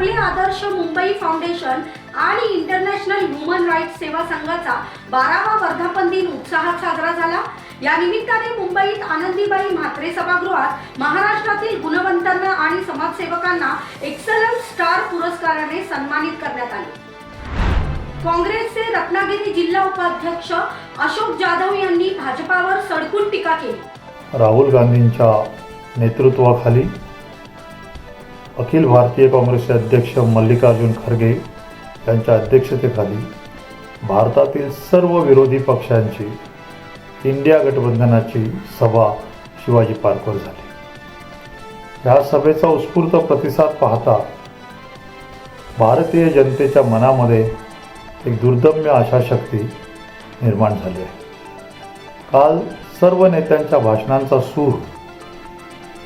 आपले आदर्श मुंबई फाउंडेशन आणि international human rights सेवा संघाचा बारावा वर्धापन दिन उत्साहात साजरा झाला. या निमित्ताने मुंबईत आनंदीबाई म्हात्रे सभागृहात महाराष्ट्रातील गुणवंतांना आणि समाजसेवकांना एक्सलन्स स्टार पुरस्काराने सन्मानित करण्यात आले. काँग्रेसचे रत्नागिरी जिल्हा उपाध्यक्ष अशोक जाधव यांनी भाजपावर सडकून टीका केली. राहुल गांधींच्या नेतृत्वाखाली अखिल भारतीय काँग्रेसचे अध्यक्ष मल्लिकार्जुन खरगे यांच्या अध्यक्षतेखाली भारतातील सर्व विरोधी पक्षांची इंडिया गठबंधनाची सभा शिवाजी पार्कवर झाली. या सभेचा उत्स्फूर्त प्रतिसाद पाहता भारतीय जनतेच्या मनामध्ये एक दुर्दम्य आशाशक्ती निर्माण झाली आहे. काल सर्व नेत्यांच्या भाषणांचा सूर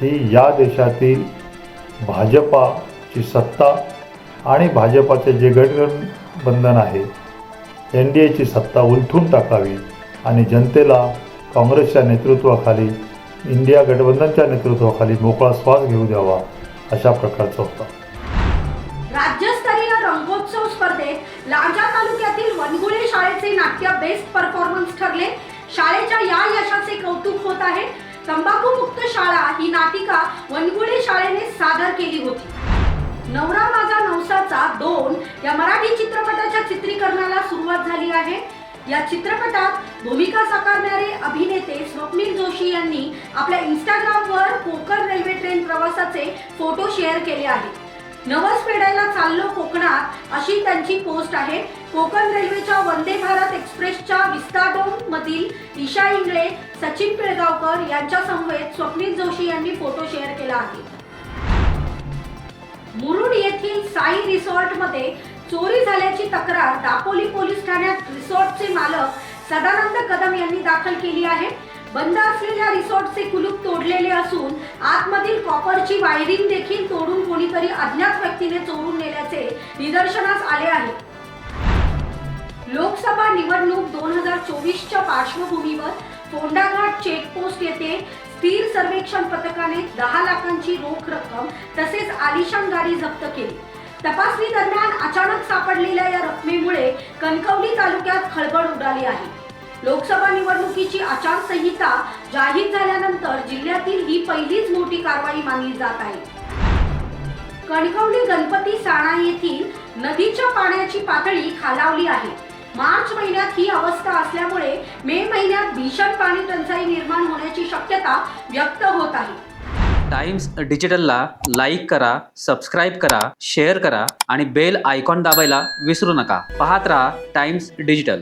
ही या देशातील भाजपाची सत्ता आणि भाजपाचे जे गठबंधन आहे एन डी एची सत्ता उलथून टाकावी आणि जनतेला काँग्रेसच्या नेतृत्वाखाली इंडिया गठबंधनच्या नेतृत्वाखाली मोकळा श्वास घेऊ द्यावा अशा प्रकारचा होता. राज्यस्तरीय रंगोत्सव स्पर्धेत लांजा तालुक्यातील वनगुळे शाळेचे नाट्य बेस्ट परफॉर्मन्स ठरले. शाळेच्या या यशाचे कौतुक होत आहे. तंबाखू मुक्त शाळा ही नाटिका वनगुळे शाळेने सादर केली होती. नवरा माझा नवसाचा दोन या मराठी चित्रपटाच्या चित्रीकरणाला सुरुवात झाली आहे. या चित्रपटात भूमिका साकारणारे अभिनेते स्वप्नील जोशी यांनी आपल्या इंस्टाग्रामवर कोकण रेल्वे ट्रेन प्रवासाचे फोटो शेअर केले आहेत. नवस फेडायला चाललो कोकणात अशी त्यांची पोस्ट आहे. कोकण रेल्वेच्या वंदे भारत एक्सप्रेसच्या विस्ताडोम मधील ईशा इंगळे सचिन पिळगावकर यांच्या समवेत स्वप्नील जोशी यांनी फोटो शेअर केला आहे. मुरुड येथील साई रिसॉर्टमध्ये चोरी झाल्याची तक्रार दापोली पोलीस ठाण्यात रिसॉर्टचे मालक सदानंद कदम यांनी दाखल केली आहे. बंद असलेल्या रिसॉर्टचे कुलूप तोडलेले असून आतमधील कॉपरची वायरिंग देखील तोडून कोणीतरी अज्ञात व्यक्तीने चोरून नेल्याचे निदर्शनास आले आहे. लोकसभा निवडणूक दोन हजार चोवीसच्या पार्श्वभूमीवर फोंडाघाट चेकपोस्ट येथे स्थिर सर्वेक्षण पथकाने दहा लाखांची रोख रक्कम तसेच आलिशान गाडी जप्त केली. तपासणी दरम्यान अचानक सापडलेल्या या रकमेमुळे कणकवली तालुक्यात खळबळ उडाली आहे. लोकसभा निवडणुकीची आचारसंहिता जाहीर झाल्यानंतर जिल्ह्यातील ही पहिलीच मोठी कारवाई मानली जात आहे. कणकवली गणपती साणा येथील नदीच्या पाण्याची पातळी खालावली आहे. मार्च महिन्यात ही अवस्था असल्यामुळे मे महिन्यात भीषण पाणी टंचाई निर्माण होण्याची शक्यता व्यक्त होत आहे. टाइम्स डिजिटलला लाईक करा सबस्क्राईब करा शेअर करा आणि बेल आयकॉन दाबायला विसरू नका. पाहत राहा टाइम्स डिजिटल.